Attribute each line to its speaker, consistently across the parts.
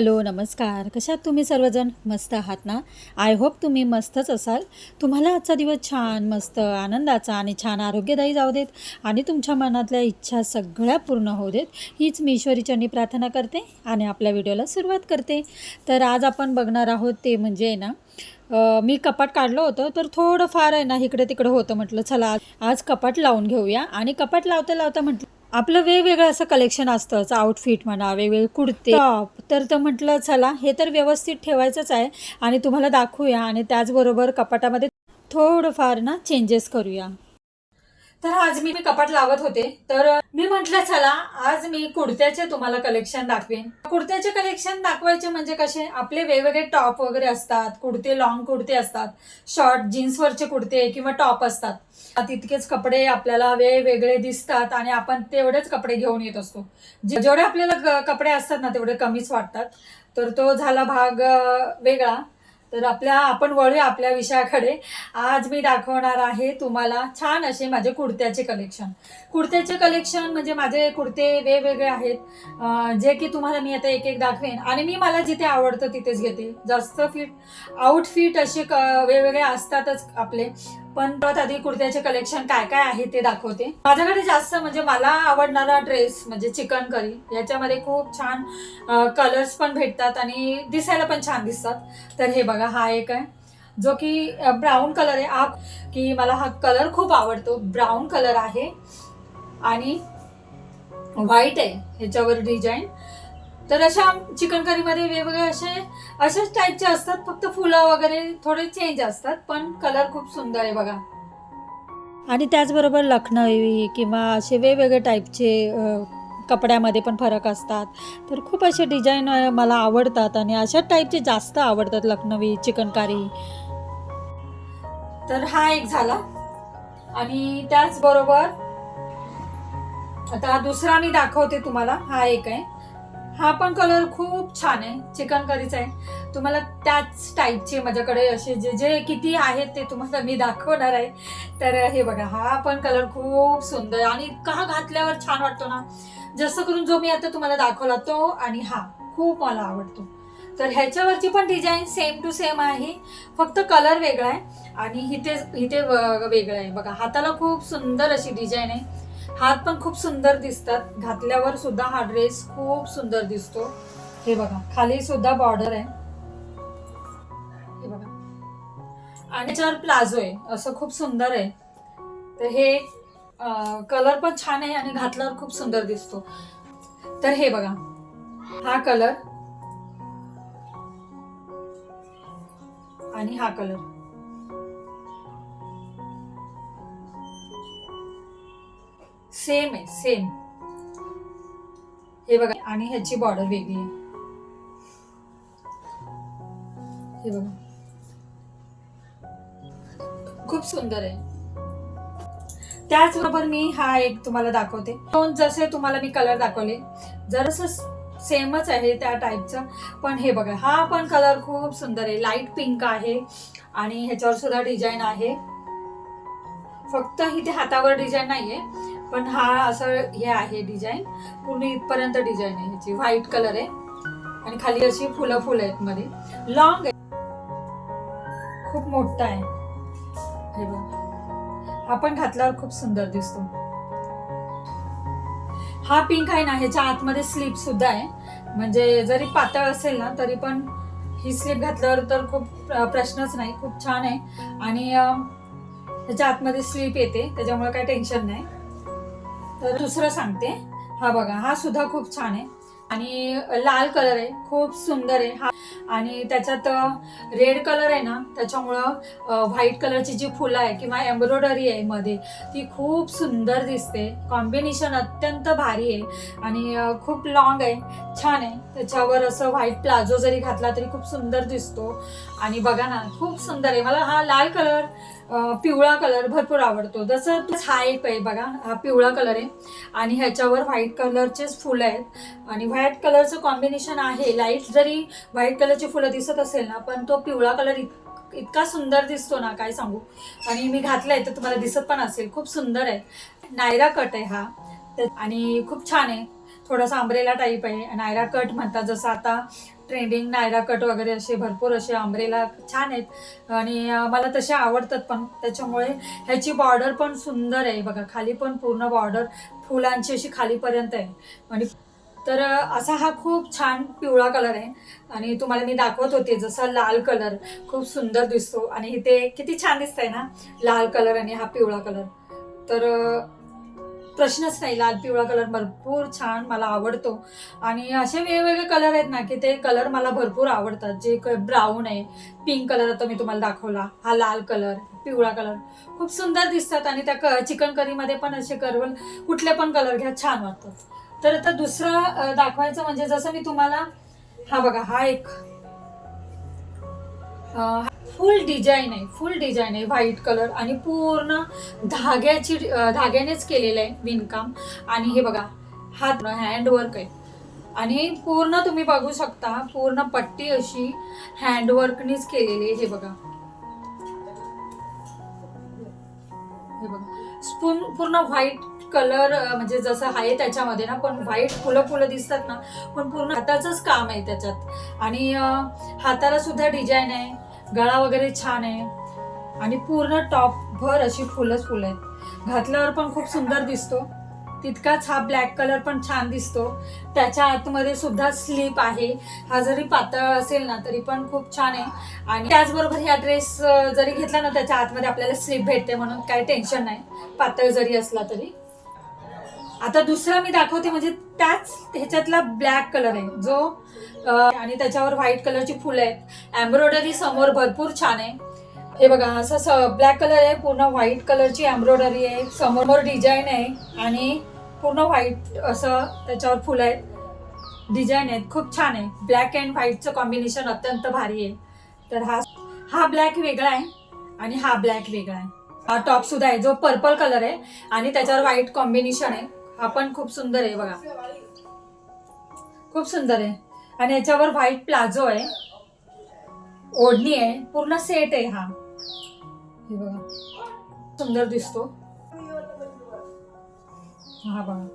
Speaker 1: Hello नमस्कार. कशात तुम्ही सर्वजण? मस्त आहात ना? आय होप तुम्ही मस्तच असाल. तुम्हाला आजचा दिवस छान मस्त आनंदाचा आणि छान आरोग्यदायी जाऊ देत आणि तुमच्या मनातल्या इच्छा सगळ्या पूर्ण होऊ देत हीच मी ईश्वरीचरणी प्रार्थना करते आणि आपल्या व्हिडिओला सुरुवात करते. तर आज आपण बघणार आहोत ते म्हणजे आहे ना मी कपाट काढलं होतं तर थोडं फार आहे ना इकडे तिकडे होतं म्हटलं चला आज आज कपाट लावून घेऊया. आणि कपाट लावता लावता म्हटलं आपलं वेगवेगळं असं कलेक्शन असतंच आउटफिट म्हणा वेगवेगळे कुर्ते. टॉप तर तर म्हटलं चला हे तर व्यवस्थित ठेवायचंच आहे आणि तुम्हाला दाखवूया आणि त्याचबरोबर कपाटामध्ये थोडंफार ना चेंजेस करूया. तर आज मी कपाट लावत होते. तर मी म्हटलं चला आज मी कुर्त्याचे तुम्हाला कलेक्शन दाखवेन. कुर्त्याचे कलेक्शन दाखवायचे म्हणजे कसे? आपले वेगवेगळे टॉप वगैरे असतात. कुर्ते लॉंग कुर्ते असतात. शॉर्ट जीन्सवरचे कुर्ते किंवा टॉप असतात. तितकेच कपडे आपल्याला वेगवेगळे दिसतात आणि आपण तेवढेच कपडे घेऊन येत असतो. जेवढे आपल्याला कपडे असतात ना तेवढे कमीच वाटतात. तर तो झाला भाग वेगळा. तर आपल्या आपण वळूया आपल्या विषयाकडे. आज मी दाखवणार आहे तुम्हाला छान असे माझे कुर्त्याचे कलेक्शन कुर्त्याचे कलेक्शन म्हणजे माझे कुर्ते वेगवेगळे आहेत. जे की तुम्हाला मी आता एक एक दाखवेन. आणि मी मला जिथे आवडतं तिथेच घेते. जास्त फिट आउटफिट असे क- वेगवेगळे असतातच आपले. पण परत आधी कुर्त्याचे कलेक्शन काय काय आहे ते दाखवते. माझ्याकडे जास्त म्हणजे मला आवडणारा ड्रेस म्हणजे चिकन करी. याच्यामध्ये खूप छान कलर्स पण भेटतात आणि दिसायला पण छान दिसतात. तर हे बघा हा एक आहे. जो की ब्राऊन कलर आहे. हा की मला हा कलर खूप आवडतो. ब्राऊन कलर आहे. आणि व्हाईट आहे. ह्याच्यावर डिझाईन तर अशा चिकन करीमध्ये वेगवेगळे असे अशाच टाईपचे असतात. फक्त फुलं वगैरे थोडे चेंज असतात पण कलर खूप सुंदर आहे बघा. आणि त्याचबरोबर लखनवी किंवा असे वेगवेगळे टाईपचे कपड्यामध्ये पण फरक असतात. तर खूप असे डिझाईन मला आवडतात आणि अशा टाईपचे जास्त आवडतात लखनवी चिकनकारी. तर हा एक झाला. आणि त्याचबरोबर आता दुसरा मी दाखवते तुम्हाला. हा एक आहे. हा पण कलर खूप छान आहे चिकन करीचा आहे. तुम्हाला त्याच टाईपचे माझ्याकडे असे जे जे किती आहेत ते तुम्हाला मी दाखवणार आहे. तर हे बघा हा पण कलर खूप सुंदर आहे आणि का घातल्यावर छान वाटतो ना. जसं करून जो मी आता तुम्हाला दाखवला तो आणि हा खूप मला आवडतो. तर ह्याच्यावरची पण डिझाईन सेम टू सेम आहे फक्त कलर वेगळा आहे आणि इथे इथे वेगळा वेगळं आहे. बघा हाताला खूप सुंदर अशी डिझाईन आहे. हात पण खूप सुंदर दिसतात. घातल्यावर सुद्धा हा ड्रेस खूप सुंदर दिसतो. हे बघा खाली सुद्धा बॉर्डर आहे. हे बघा. आणि त्याच्यावर प्लाझो आहे. असं खूप सुंदर आहे. तर हे कलर पण छान आहे आणि घातल्यावर खूप सुंदर दिसतो. तर हे बघा. हा कलर आणि हा कलर सेम आहे सेम. हे बघा आणि ह्याची बॉर्डर वेगळी आहे. हे बघा. खूप सुंदर आहे. त्याचबरोबर मी हा एक तुम्हाला दाखवते. जसे तुम्हाला मी कलर दाखवले जरस सेमच आहे त्या टाईपचा पण हे बघा हा पण कलर खूप सुंदर आहे. लाइट पिंक आहे आणि ह्याच्यावर सुद्धा डिझाईन आहे. फक्त इथे हातावर डिझाईन नाहीये. पण हा असं हे आहे डिझाईन पूर्ण इथपर्यंत डिझाईन आहे ह्याची. व्हाईट कलर आहे. आणि खाली अशी फुलं फुलं आहेत मध्ये. लॉंग आहे. खूप मोठा आहे. हे बघ. हा पण घातल्यावर खूप सुंदर दिसतो. हा पिंक आहे ना ह्याच्या आतमध्ये स्लीप सुद्धा आहे. म्हणजे जरी पातळ असेल ना तरी पण ही स्लीप घातल्यावर तर खूप प्रश्नच नाही. खूप छान आहे. आणि त्याच्या ह्याच्या आतमध्ये स्लीप येते. त्याच्यामुळे काही टेन्शन नाही. तर दुसरं सांगते. हा बघा हा सुद्धा खूप छान आहे. आणि लाल कलर आहे खूप सुंदर आहे हा. आणि त्याच्यात रेड कलर आहे ना त्याच्यामुळं व्हाईट कलरची जी फुलं आहे किंवा एम्ब्रॉयडरी आहे मध्ये ती खूप सुंदर दिसते. कॉम्बिनेशन अत्यंत भारी आहे. आणि खूप लॉंग आहे छान आहे. त्याच्यावर असं व्हाईट प्लाझो जरी घातला तरी खूप सुंदर दिसतो. आणि बघा ना खूप सुंदर आहे. मला हा लाल कलर पिवळा कलर भरपूर आवडतो. जसं हा एक आहे बघा हा पिवळा कलर आहे. आणि ह्याच्यावर व्हाईट कलरचेच फुलं आहेत. आणि व्हाईट कलरचं कॉम्बिनेशन आहे. लाइट जरी व्हाईट कलरची फुलं दिसत असेल ना पण तो पिवळा कलर इत इतका सुंदर दिसतो ना काय सांगू? आणि मी घातलाय तर तुम्हाला दिसत पण असेल. खूप सुंदर आहे. नायरा कट आहे हा. तर- आणि खूप छान आहे. थोडासा आंब्रेला टाईप आहे. नायरा कट म्हणतात जसं आता ट्रेंडिंग नायरा कट वगैरे असे भरपूर असे आंब्रेला छान आहेत. आणि मला तसे आवडतात पण. त्याच्यामुळे ह्याची बॉर्डर पण सुंदर आहे. बघा खाली पण पूर्ण बॉर्डर फुलांची अशी खालीपर्यंत आहे. आणि तर असा हा खूप छान पिवळा कलर आहे. आणि तुम्हाला मी दाखवत होते जसा लाल कलर खूप सुंदर दिसतो. आणि इथे किती छान दिसतंय ना लाल कलर आणि हा पिवळा कलर तर प्रश्नच नाही. लाल पिवळा कलर भरपूर छान मला आवडतो. आणि असे वेगवेगळे कलर आहेत ना की ते कलर मला भरपूर आवडतात. जे ब्राऊन आहे पिंक कलर आता मी तुम्हाला दाखवला. हा लाल कलर पिवळा कलर खूप सुंदर दिसतात आणि त्या क चिकन करीमध्ये पण असे करवल कुठले पण कलर घ्या छान वाटतात. तर आता दुसरं दाखवायचं म्हणजे जसं मी तुम्हाला हा बघा हा एक फुल डिझाईन आहे फुल डिझाईन आहे व्हाईट कलर आणि पूर्ण धाग्याची धाग्यानेच केलेलं आहे विणकाम. आणि हे बघा हात हँडवर्क आहे. आणि पूर्ण तुम्ही बघू शकता पूर्ण पट्टी अशी हँडवर्कनीच केलेली आहे हे बघा. हे बघा. स्पून पूर्ण व्हाईट कलर म्हणजे जसं आहे त्याच्यामध्ये ना पण व्हाईट फुलं फुलं दिसतात ना पण पूर्ण हाताचंच काम आहे त्याच्यात. आणि हाताला सुद्धा डिझाईन आहे. गळा वगैरे छान आहे. आणि पूर्ण टॉप भर अशी फुलंच फुलं आहेत. घातल्यावर पण खूप सुंदर दिसतो. तितकाच हा ब्लॅक कलर पण छान दिसतो. त्याच्या आतमध्ये सुद्धा स्लीप आहे. हा जरी पातळ असेल ना तरी पण खूप छान आहे. आणि त्याचबरोबर ह्या ड्रेस जरी घेतला ना त्याच्या आतमध्ये आपल्याला स्लीप भेटते म्हणून काही टेन्शन नाही. पातळ जरी असला तरी. आता दुसरा मी दाखवते म्हणजे त्याच ह्याच्यातला ब्लॅक कलर आहे. जो आणि त्याच्यावर व्हाईट कलरची फुलं आहेत. एम्ब्रॉयडरी समोर भरपूर छान आहे. हे बघा असं स ब्लॅक कलर आहे पूर्ण व्हाईट कलरची एम्ब्रॉयडरी आहे. समोर डिझाईन आहे आणि पूर्ण व्हाईट असं त्याच्यावर फुलं आहेत. डिझाईन आहेत खूप छान आहे. ब्लॅक अँड व्हाईटचं कॉम्बिनेशन अत्यंत भारी आहे. तर हा हा ब्लॅक वेगळा आहे आणि हा ब्लॅक वेगळा आहे. हा टॉप सुद्धा आहे जो पर्पल कलर आहे आणि त्याच्यावर व्हाईट कॉम्बिनेशन आहे. हा पण खूप सुंदर आहे बघा. खूप सुंदर आहे. आणि याच्यावर व्हाईट प्लाझो आहे. ओढणी आहे. पूर्ण सेट आहे हा. हे बघा. सुंदर दिसतो. हा बघा.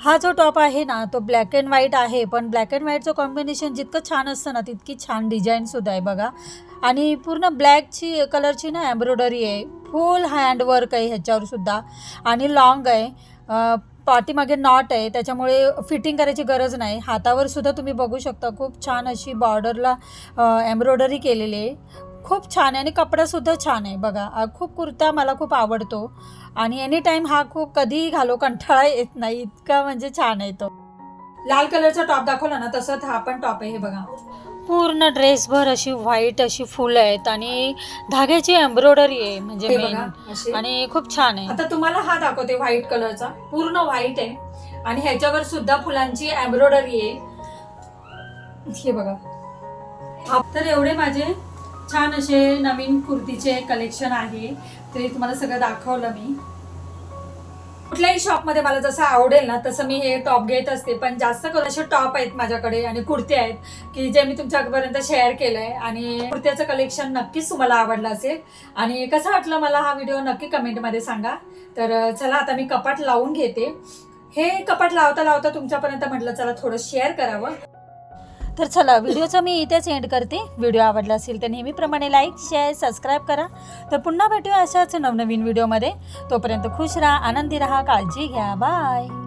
Speaker 1: हा जो टॉप आहे ना तो ब्लॅक अँड व्हाईट आहे. पण ब्लॅक अँड व्हाईटचं कॉम्बिनेशन जितकं छान असतं ना तितकी छान डिझाईनसुद्धा आहे बघा. आणि पूर्ण ब्लॅकची कलरची ना एम्ब्रॉयडरी आहे. फुल हँडवर्क आहे ह्याच्यावर सुद्धा. आणि लॉंग आहे. पाठीमागे नॉट आहे त्याच्यामुळे फिटिंग करायची गरज नाही. हातावर सुद्धा तुम्ही बघू शकता खूप छान अशी बॉर्डरला एम्ब्रॉयडरी केलेली आहे. खूप छान आहे आणि कपडासुद्धा छान आहे बघा. खूप कुर्ता मला खूप आवडतो. आणि एनी टाईम हा खूप कधीही घालो कंटाळा येत नाही इतका म्हणजे छान आहे तो. लाल कलरचा टॉप दाखवला ना तसंच हा पण टॉप आहे हे बघा. पूर्ण ड्रेसभर अशी व्हाईट अशी फुलं आहेत आणि धाग्याची एम्ब्रॉयडरी आहे म्हणजे
Speaker 2: हे.
Speaker 1: आणि खूप छान आहे.
Speaker 2: आता तुम्हाला हा दाखवते व्हाईट कलरचा पूर्ण व्हाईट आहे. आणि ह्याच्यावर सुद्धा फुलांची एम्ब्रॉयडरी आहे. हे बघा.
Speaker 1: हा, तर एवढे माझे छान असे नवीन कुर्तीचे कलेक्शन आहे. ते तुम्हाला सगळं दाखवलं मी.
Speaker 2: कुठल्याही शॉपमध्ये मला जसं आवडेल ना तसं मी हे टॉप घेत असते. पण जास्त करून असे टॉप आहेत माझ्याकडे आणि कुर्ते आहेत की जे मी तुमच्यापर्यंत शेअर केलंय. आणि कुर्त्याचं कलेक्शन नक्कीच तुम्हाला आवडलं असेल. आणि कसं वाटलं मला हा व्हिडिओ नक्की कमेंटमध्ये सांगा. तर चला आता मी कपाट लावून घेते. हे कपाट लावता लावता तुमच्यापर्यंत म्हटलं चला थोडं शेअर करावं.
Speaker 1: तर चला व्हिडिओचं मी इथेच एंड करते. व्हिडिओ आवडला असेल तर नेहमीप्रमाणे लाईक शेअर सबस्क्राईब करा. तर पुन्हा भेटूया अशाच नवनवीन व्हिडिओमध्ये. तोपर्यंत खुश राहा आनंदी राहा काळजी घ्या. बाय